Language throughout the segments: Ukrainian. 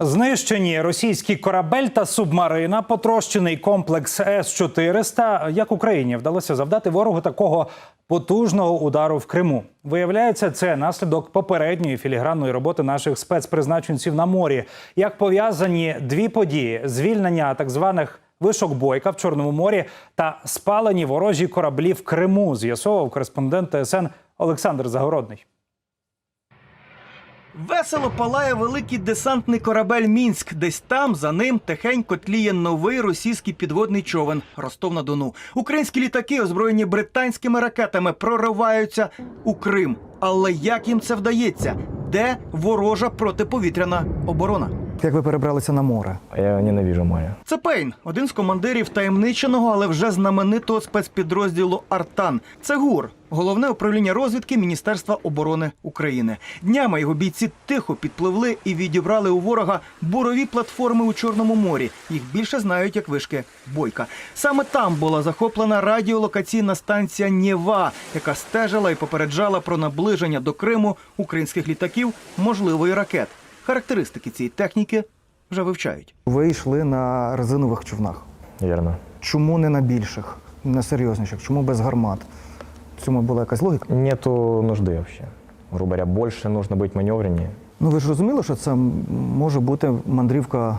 Знищені російський корабель та субмарина, потрощений комплекс С-400. Як Україні вдалося завдати ворогу такого потужного удару в Криму? Виявляється, це наслідок попередньої філігранної роботи наших спецпризначенців на морі. Як пов'язані дві події: звільнення так званих вишок бойка в Чорному морі та спалені ворожі кораблі в Криму, з'ясовував кореспондент ТСН Олександр Загородний. Весело палає великий десантний корабель Мінськ. Десь там за ним тихенько тліє новий російський підводний човен Ростов на Дону. Українські літаки, озброєні британськими ракетами, прориваються у Крим. Але як їм це вдається? Де ворожа протиповітряна оборона? Як ви перебралися на море? Я ненавижу море. Це Пейн, один з командирів таємниченого, але вже знаменитого спецпідрозділу Артан. Це ГУР, головне управління розвідки Міністерства оборони України. Днями його бійці тихо підпливли і відібрали у ворога бурові платформи у Чорному морі. Їх більше знають як вишки Бойка. Саме там була захоплена радіолокаційна станція Нєва, яка стежила і попереджала про наближення до Криму українських літаків, можливо, і ракет. Характеристики цієї техніки вже вивчають. Ви йшли на резинових човнах. Вірно. Чому не на більших, на серйозніших? Чому без гармат? В цьому була якась логіка. Нету нужди взагалі. Грубо говоря, більше нужно бути маневрені. Ну ви ж розуміли, що це може бути мандрівка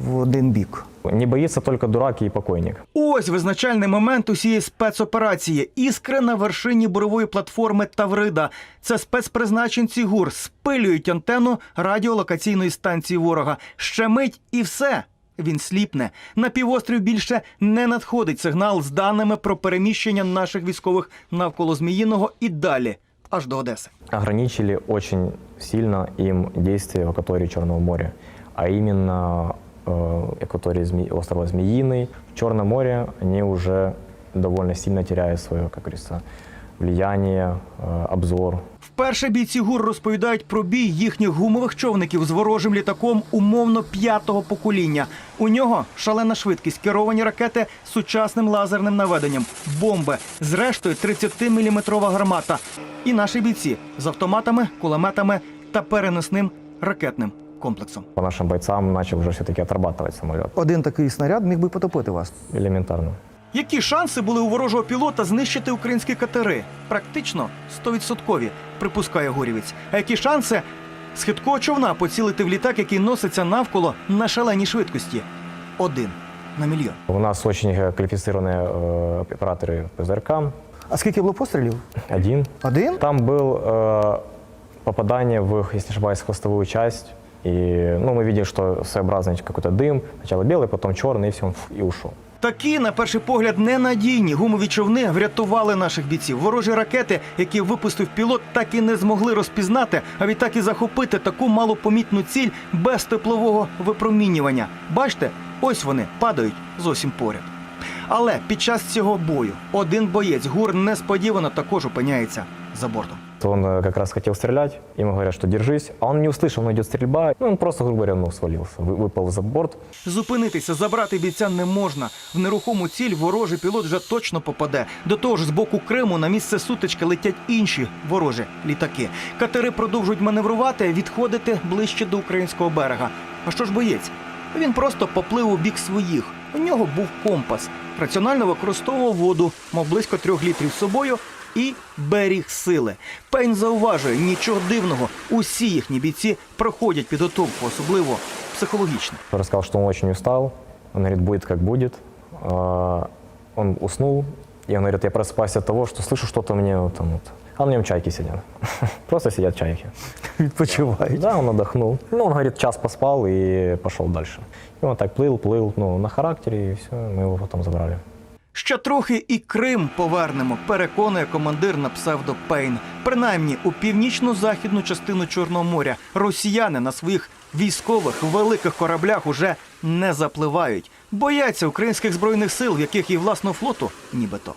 в один бік. Не боится только дурак и покойник. Ось визначальний момент усієї спецоперації. Іскри на вершині бурової платформи Таврида. Це спецпризначенці ГУР спилюють антенну радіолокаційної станції ворога. Ще мить і все. Він сліпне. На півострів більше не надходить сигнал з даними про переміщення наших військових навколо Зміїного і далі, аж до Одеси. Ограничили очень сильно им действия в акватории Черного моря, а именно э, акватории Зме- острова Змеиный. В Черном море они уже довольно сильно теряют свое, как говорится, влияние, э, обзор. Вперше бійці ГУР розповідають про бій їхніх гумових човників з ворожим літаком умовно п'ятого покоління. У нього шалена швидкість, керовані ракети з сучасним лазерним наведенням, бомби, зрештою 30-мм гармата. І наші бійці з автоматами, кулеметами та переносним ракетним комплексом. По нашим бойцам начал уже все-таки отрабатывать самолет. Один такий снаряд міг би потопити вас. Элементарно. Які шанси були у ворожого пілота знищити українські катери? Практично 100%, припускає Горівець. А які шанси з хиткого човна поцілити в літак, який носиться навколо на шаленій швидкості? Один на мільйон. У нас очень э, квалифицированные э, операторы ПЗРК. А скільки було пострілів? Один. Один? Там был э, попадание в, если не ошибаюсь, хвостовую часть. И ну, мы видели, что своеобразный какой-то дым. Сначала белый, потом черный, и все, он ф- и ушел. Такі, на перший погляд, ненадійні гумові човни врятували наших бійців. Ворожі ракети, які випустив пілот, так і не змогли розпізнати, а відтак і захопити таку малопомітну ціль без теплового випромінювання. Бачите, ось вони падають зовсім поряд. Але під час цього бою один боєць гур несподівано також опиняється за бортом. То Он э, как раз хотел стрелять, ему говорят, что держись, а он не услышал, но идет стрельба, ну, он просто, грубо говоря, ну, свалился, вы- выпал за борт. Зупинитися, забрати бійця не можна. В нерухому ціль ворожий пілот вже точно попаде. До того ж, з боку Криму на місце сутички летять інші ворожі літаки. Катери продовжують маневрувати, відходити ближче до українського берега. А що ж боєць? Він просто поплив у бік своїх. У нього був компас. Раціонально використовував воду, мав близько трьох літрів з собою і беріг сили. Пейн зауважує, нічого дивного. Усі їхні бійці проходять підготовку, особливо психологічно. Он рассказал, что он очень устал, он говорит, будет как будет. А, Он уснул, и он говорит, я просыпаюсь от того, что слышу что-то мне вот там вот. А на нем чайки сидят. Просто сидят чайки. Відпочивають. Да, он отдохнул. Ну, он, говорит, час поспал и пошел дальше. И он так плыл, плыл, ну, на характере, и все, мы его потом забрали. Ще трохи і Крим повернемо, переконує командир на псевдо Пейн. Принаймні у північно-західну частину Чорного моря росіяни на своїх військових великих кораблях уже не запливають. Бояться українських збройних сил, в яких і власного флоту нібито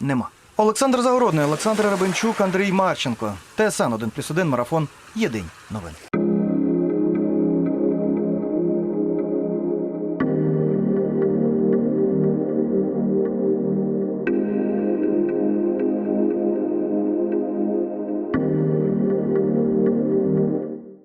нема. Олександр Загородний, Олександр Рабенчук, Андрій Марченко. ТСН 1+,1 марафон. Єдині новини.